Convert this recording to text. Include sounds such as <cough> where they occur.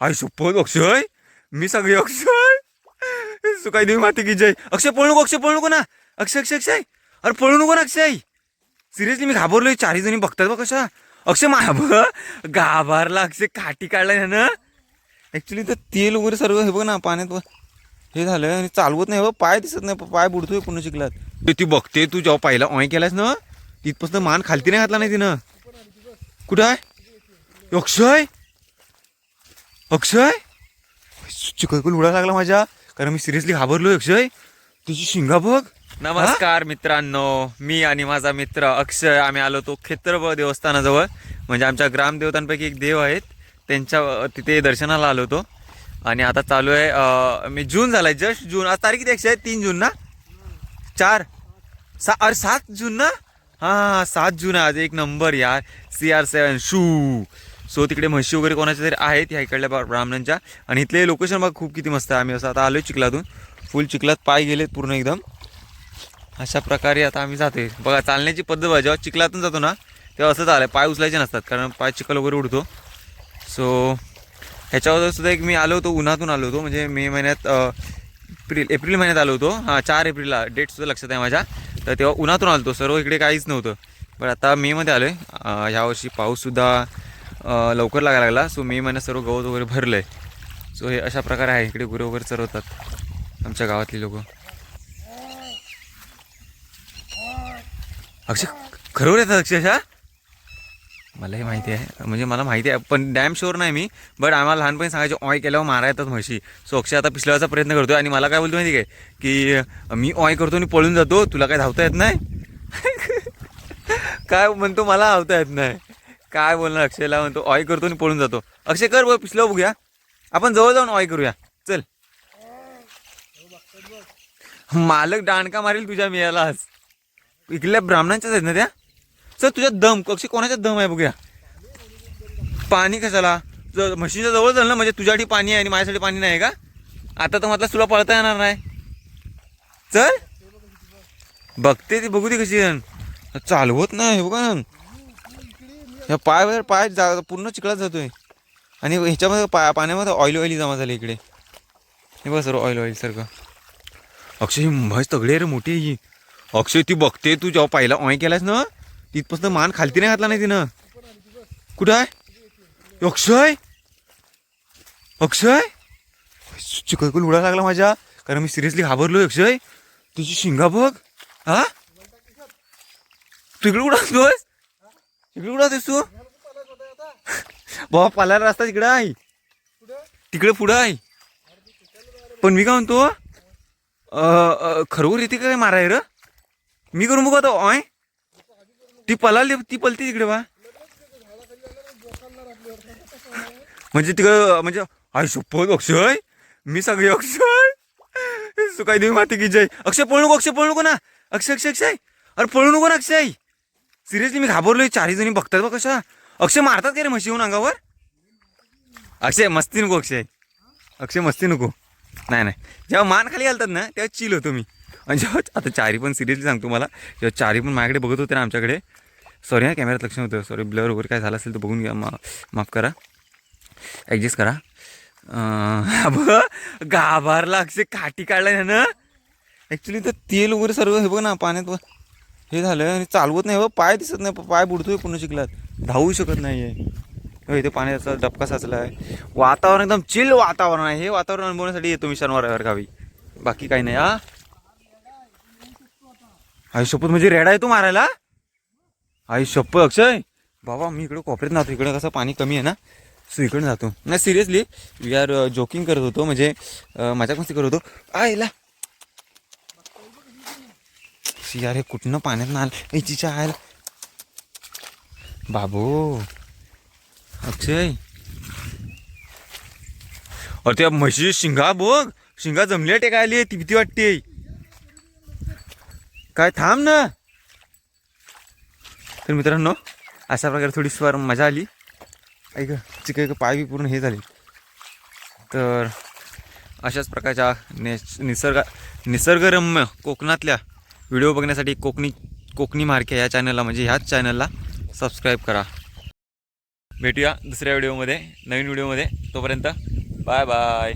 आई शपथ अक्षय मी सगळे अक्षय सुकाई देवी माती की जय अक्षय पळू नको अक्षय पळू नको ना अक्षय अक्षय अक्षय अरे पळू नको ना अक्षय सिरियसली मी घाबरलोय चारही जणी बघतात बघ कशा अक्षय माब घाबरला अक्षय काठी काढला ना ॲक्च्युली तर तेल वगैरे सर्व हे बघ ना पाण्यात हे झालं आणि चालवत नाही बघ पाय दिसत नाही पाय बुडतोय पूर्ण शिकलात ते ती बघते तू जेव्हा पाहिला ऑय केलास ना तिथपासून मान खालती नाही घातला नाही तिनं कुठं आहे अक्षय अक्षय? चिकलकुल उडायला लागला माझ्या. कारण मी सिरियसली घाबरलोय अक्षय. तुझी शिंगा बघ. नमस्कार मित्रांनो. मी आणि माझा मित्र अक्षय आम्ही आलो तो खेत्रब देवस्थानाजवळ. म्हणजे आमच्या ग्रामदेवतांपैकी एक देव आहेत. त्यांच्या तिथे दर्शनाला आलो होतो. आणि आता चालू आहे मी जून झालाय जस्ट जून. आज तारीख किती अक्षय? तीन जून ना? चार. सा अरे सात जून ना? हा हा सात जून आहे आज. एक नंबर यार. सी आर सेवन शू. सो तिकडे म्हशी वगैरे कोणाच्या तरी आहेत ह्या इकडल्या ब्रा- ब्राह्मणांच्या. आणि इथले लोकेशन बघा खूप किती मस्त आहे. आम्ही असं आता आलो चिखलातून. फुल चिखलात पाय गेलेत पूर्ण एकदम. अशा प्रकारे आता आम्ही जाते बघा चालण्याची पद्धत बघा जेव्हा चिखलातून जातो ना तेव्हा असं चालय पाय उचलायचे नसतात कारण पाय चिखल वगैरे उडतो. सो ह्याच्यावर सुद्धा एक मी आलो होतो उन्हातून आलो होतो म्हणजे मे महिन्यात एप्रिल एप्रिल महिन्यात आलो होतो. हां चार एप्रिलला डेट सुद्धा लक्षात आहे माझ्या. तर तेव्हा उन्हातून आलो होतो सर्व इकडे काहीच नव्हतं. पण आता मेमध्ये आलो आहे ह्यावर्षी पाऊससुद्धा लवकर लागायला लागला. सो मे महिन्यात सर्व गवत वगैरे भरलं आहे सो हे अशा प्रकारे आहे. इकडे गुरे वगैरे चरवतात. आमच्या गावातली लोक. अक्षय खरोखर येतात अक्षरशः मलाही माहिती आहे. म्हणजे मला माहिती आहे पण डॅम शोर नाही मी. बट आम्हाला लहानपणी सांगायचे ऑय केल्यावर मारा येतात म्हशी. सो अक्षय आता पिसल्याचा प्रयत्न करतो आणि मला काय बोलतो माहिती आहे काय? की मी ऑय करतो आणि पळून जातो. तुला काय धावता येत नाही? <laughs> काय म्हणतो मला धावता येत नाही. काय बोलणार? अक्षयला म्हणतो ऑय करतो आणि पळून जातो. अक्षय कर बघ पिसलं बघूया. आपण जवळ जाऊन ऑय करूया. चल. मालक दांडका मारेल तुझ्या मियालाच इकडल्या ब्राह्मणांच्याच आहेत ना त्या? सर तुझ्या दम अक्षय कोणाच्या दम आहे बघूया. पाणी कशाला? म्हशीच्या जवळ झालं ना म्हणजे तुझ्यासाठी पाणी आहे आणि माझ्यासाठी पाणी नाही का? आता तर म्हटलं तुला पळता येणार नाही. चल. बघते ती बघू ती कशी आहे. चालवत नाही हे बघा. ह्या या पाय पाय जा पूर्ण चिखलात जातोय आणि ह्याच्यामध्ये पा पाण्यामध्ये ऑइल ऑइली जमा झाली इकडे. हे बघा सर ऑइल ऑइल सारखं. अक्षय ही म्हैस तगडी आहे रे मोठी ही. अक्षय ती बघते तू जेव्हा पाहिला ऑय केलास ना तिथपासून मान खालती नाही घातला नाही तिनं. कुठं आहे? अक्षय? अक्षय? चिकलकुल उडायला लागला माझ्या. कारण मी सिरियसली घाबरलो अक्षय. तुझी शिंगा बघ. हा? तू इकडे कुठं इकडे कुठं असतोस तू? बाबा पालायला रस्ता तिकडं आहे. तिकडे पुढं आहे. पण मी काय म्हणतो खरोखर येते काय माराय र? मी करून बघू आता ऑय ती पलाली ती पलते तिकडे बा. म्हणजे तिकडं म्हणजे आय शपथ अक्षय. मी सगळे अक्षय. सुकाई देवी माती की जय. अक्षय पळू नको अक्षय पळू नको ना. अक्षय अक्षय अक्षय. अरे पळू नको ना अक्षय. सिरियसली मी घाबरलोय चारही जणी बघतात बघ कशा. अक्षय मारतात का रे म्हशी येऊन अंगावर? अक्षय मस्ती नको अक्षय. अक्षय मस्ती नको. नाही नाही. जेव्हा मान खाली घालतात ना तेव्हा चिल होतो मी. आणि जेव्हा <laughs> आता चारी पण सिरियसली सांगतो मला जेव्हा चारी पण माझ्याकडे बघत होते ना आमच्याकडे. सॉरी हा कॅमेऱ्यात लक्ष नव्हतं. सॉरी ब्लर वगैरे काय झालं असेल तर बघून घ्या. मा माफ करा. ॲडजस्ट करा. <laughs> बघ गाभारला अक्षय काठी काढला ना ॲक्च्युली तर तेल वगैरे सर्व हे बघ ना पाण्यात हे झालं आणि चालवत नाही बघ पाय दिसत नाही पाय बुडतोय पूर्ण शिकलात धावू शकत नाही आहे हो, इथे पाण्याचा डबका साचला आहे वातावरण एकदम चिल वातावरण आहे. हे वातावरण अनुभवण्यासाठी येतो मी शनिवार गावी. बाकी काही नाही हा. आई शपथ म्हणजे रेडा आहे मारायला? आई शपथ अक्षय. बाबा मी इकडे कोपऱ्यात जातो इकडे कसं पाणी कमी आहे ना? सो इकडे जातो. नाही सिरियसली वी आर जोकिंग करत होतो. म्हणजे अं, मजाक मस्ती करत होतो. आयला यार हे कुठनं पाण्यात ना आलं तिच्या आयला बाबू. अक्षय. अरे त्या म्हशी शिंगा बघ. शिंगा जमल्या टेकायली ती भीती वाटते. काय थांब ना. तर मित्रांनो अशा प्रकारे थोडी स्वार मजा आली. ऐक चिक पाय बी पूर्ण हे झाले. तर अशाच प्रकारच्या ने निसर्ग निसर्गरम्य कोकणातल्या व्हिडिओ बघण्यासाठी कोकणी कोकणी मार्के या चॅनलला म्हणजे ह्याच चॅनलला सबस्क्राईब करा. भेटूया दुसऱ्या व्हिडिओमध्ये नवीन व्हिडिओमध्ये. तोपर्यंत बाय बाय